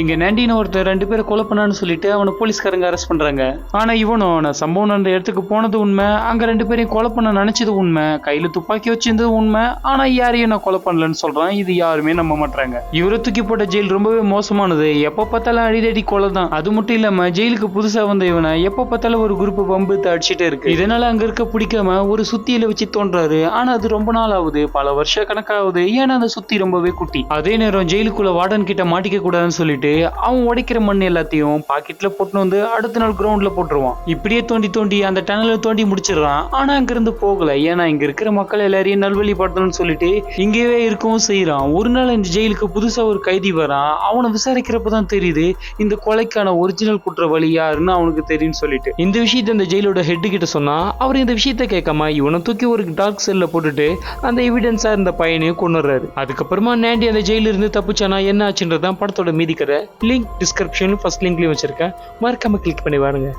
இங்க நண்டின்னு ஒருத்தர் ரெண்டு பேரும் கொலை பண்ணான்னு சொல்லிட்டு அவனை போலீஸ்காரங்க அரெஸ்ட் பண்றாங்க. ஆனா இவனும் நான் சம்பவம் நடந்த இடத்துக்கு போனது உண்மை. அங்க ரெண்டு பேரையும் கொலை பண்ண நினைச்சது உண்மை. கையில துப்பாக்கி வச்சிருந்தது உண்மை. ஆனா யாரையும் நான் கொலை பண்ணலன்னு சொல்றான். இது யாருமே நம்ப மாட்டாங்க இவரை தூக்கி போட்ட ஜெயில் ரொம்பவே மோசமானது. எப்ப பார்த்தாலும் அடிதடி கொலை தான். அது மட்டும் இல்லாம ஜெயிலுக்கு புதுசா வந்த இவனை எப்ப பார்த்தாலும் ஒரு குரூப் பம்பு அடிச்சுட்டே இருக்கு. இதனால அங்க இருக்க பிடிக்காம ஒரு சுத்தியில வச்சு தோன்றாரு. ஆனா அது ரொம்ப நாள் ஆகுது பல வருஷ கணக்காகுது ஏன்னா அந்த சுத்தி ரொம்பவே குட்டி. அதே நேரம் ஜெயிலுக்குள்ள வார்டன் கிட்ட மாட்டிக்க கூடாதுன்னு சொல்லிட்டு அவன் உடைக்கிற மண் எல்லாத்தையும் பாக்கெட்ல போட்டு வந்து அடுத்த நாள் கிரவுண்ட்ல போட்டுருவான். இப்படியே தோண்டி தோண்டி அந்த டனலை தோண்டி முடிச்சிடுறான். ஆனா அங்கிருந்து போகல. ஏன்னா இங்க இருக்கிற மக்கள் எல்லாரையும் நல்வழிப்படுத்தணும்னு சொல்லிட்டு இங்கேயே இருக்கவும் செய்யறான் ஒரு நாள் இந்த ஜெயிலுக்கு புதுசா ஒரு கைதி வரான். அவனை விசாரிக்கிறப்ப தான் தெரியுது இந்த கொலைக்கான ஒரிஜினல் குற்றவாளி யாருன்னு அவனுக்கு தெரியும்னு சொல்லிட்டு. இந்த விஷயத்த இந்த ஜெயிலோட ஹெட் கிட்ட சொன்னா அவர் இந்த விஷயத்த கேட்காம இவனை தூக்கி ஒரு டார்க் செல்ல போட்டுட்டு அந்த எவிடன்ஸா இருந்த பையனையும் கொண்டுறாரு அதுக்கப்புறமா நேண்டி அந்த ஜெயிலிருந்து தப்பிச்சானா என்ன ஆச்சுன்றதான் படத்தோட மீதி கதை. லிங்க் டிஸ்கிரிப்ஷன் ஃபர்ஸ்ட் லிங்க்லயும் வச்சிருக்கேன். மறக்காம கிளிக் பண்ணி வாருங்க